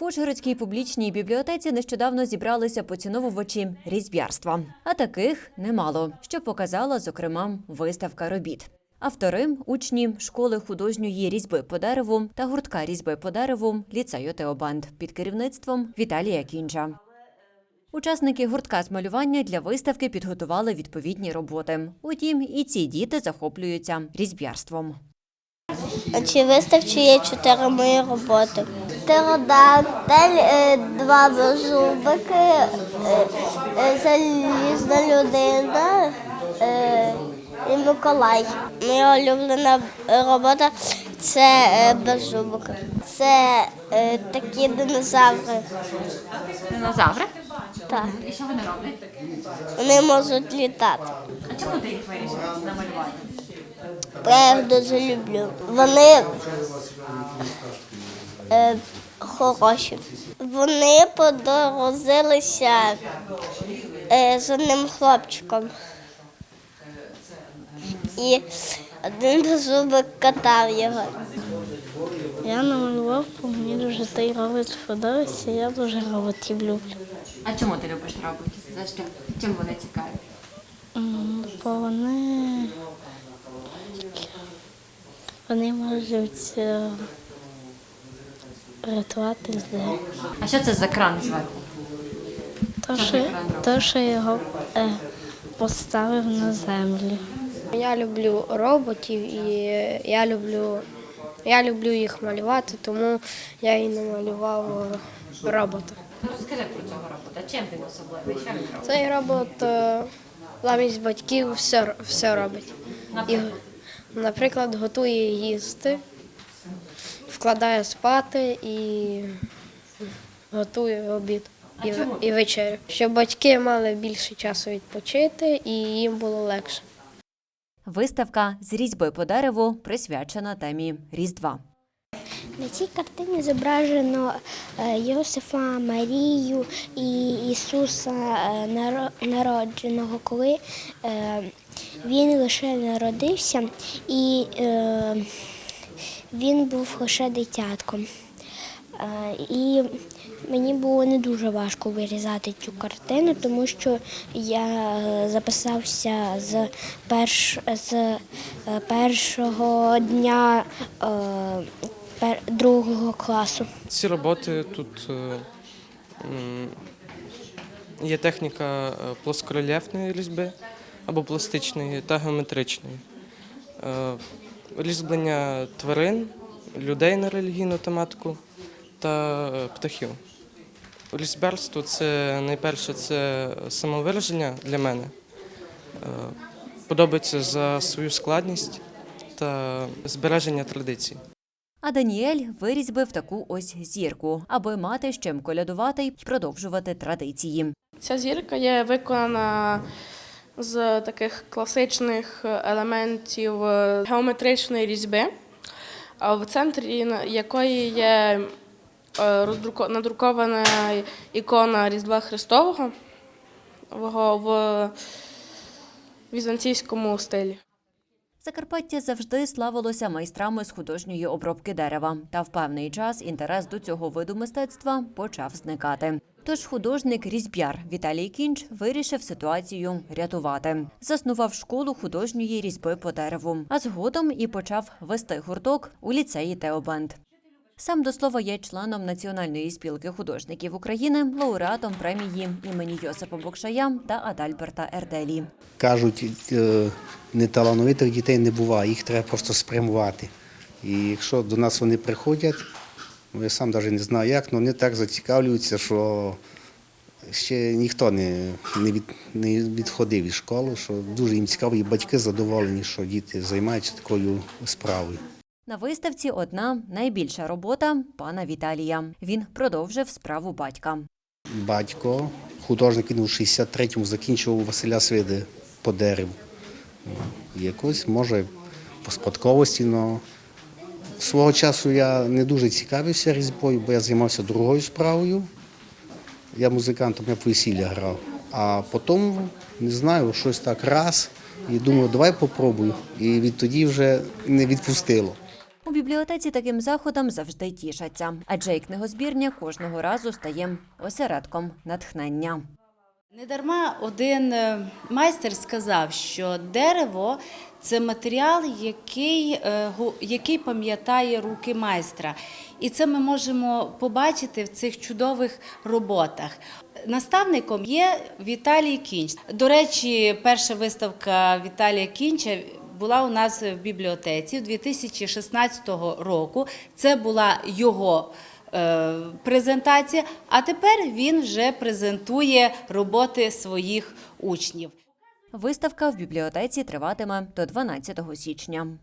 В Ужгородській публічній бібліотеці нещодавно зібралися поціновувачі різьбярства. А таких немало, що показала, зокрема, виставка робіт. Автори учні школи художньої різьби по дереву та гуртка різьби по дереву ліцею Теобанд під керівництвом Віталія Кінджа. Учасники гуртка з малювання для виставки підготували відповідні роботи. Утім, і ці діти захоплюються різьбярством. На цій є чотири мої роботи. Птеродактиль, е, два беззубики, е, е, залізна людина і Миколай. Моя улюблена робота це беззубики. Це такі динозаври. Динозаври? Так. І що вони роблять? Вони можуть літати. А чому ти їх вирішив намалювати? Я їх дуже люблю. Вони е, хороші. Вони подорозилися е, з одним хлопчиком. І один беззубик катав його. Я намалював, бо мені дуже той робот сподобався, я дуже роботів люблю. А чому ти любиш роботів? За що? Чим вони цікаві? Бо вони, вони можуть е, рятувати людей. А що це за кран зверху? То, Що то, його е, поставив на землю. Я люблю роботів і я люблю, я люблю їх малювати, тому я і намалював робота. Ну, розкажи про цього робота. Чим він особливий? Що він робить? Цей робот е, замість батьків все, все робить. І, наприклад, готує їсти, вкладає спати і готує обід і, і вечерю. Щоб батьки мали більше часу відпочити і їм було легше. Виставка з різьби по дереву присвячена темі Різдва. На цій картині зображено е, Йосифа, Марію і Ісуса е, народженого, коли е, він лише народився і е, він був лише дитятком. Е, І мені було не дуже важко вирізати цю картину, тому що я е, записався з, перш, з е, першого дня другого класу. Ці роботи тут є техніка плоскорельєфної різьби або пластичної та геометричної. Різьблення тварин, людей на релігійну тематику та е, птахів. Різьбярство це найперше це самовираження для мене. Е, Подобається за свою складність та збереження традицій. А Даніель вирізьбив таку ось зірку, аби мати з чим колядувати й продовжувати традиції. Ця зірка є виконана з таких класичних елементів е, геометричної різьби, в центрі якої є е, надрукована ікона Різдва Христового в візантійському стилі. Закарпаття завжди славилося майстрами з художньої обробки дерева, та в певний час інтерес до цього виду мистецтва почав зникати. Тож художник різьбяр Віталій Кінч вирішив ситуацію рятувати. Заснував школу художньої різьби по дереву, а згодом і почав вести гурток у ліцеї Теобанд. Сам до слова є членом Національної спілки художників України, лауреатом премії імені Йосипа Бокшая та Адальберта Ерделі. Кажуть, е, неталановитих дітей не буває, їх треба просто спрямувати. І якщо до нас вони приходять, ну, я сам навіть не знаю як, але вони так зацікавлюються, що ще ніхто не, не, від, не відходив із школи, що дуже їм цікаво, і батьки задоволені, що діти займаються такою справою. На виставці одна найбільша робота пана Віталія. Він продовжив справу батька. Батько, художник, він у 63-му закінчував Василя Свиди по дереву. Якось, може, по спадковості, але свого часу я не дуже цікавився різьбою, бо я займався другою справою. Я музикантом, я в весілля грав. А потім, не знаю, щось так раз. І думаю, давай попробую. І відтоді вже не відпустило. У бібліотеці таким заходом завжди тішаться, адже і книгозбірня кожного разу стає осередком натхнення. Недарма один е, майстер сказав, що дерево це матеріал, який, е, який пам'ятає руки майстра. І це ми можемо побачити в цих чудових роботах. Наставником є Віталій Кінч. До речі, перша виставка Віталія Кінча була у нас в бібліотеці 2016 року. Це була його е, презентація, а тепер він вже презентує роботи своїх учнів. Виставка в бібліотеці триватиме до 12 січня.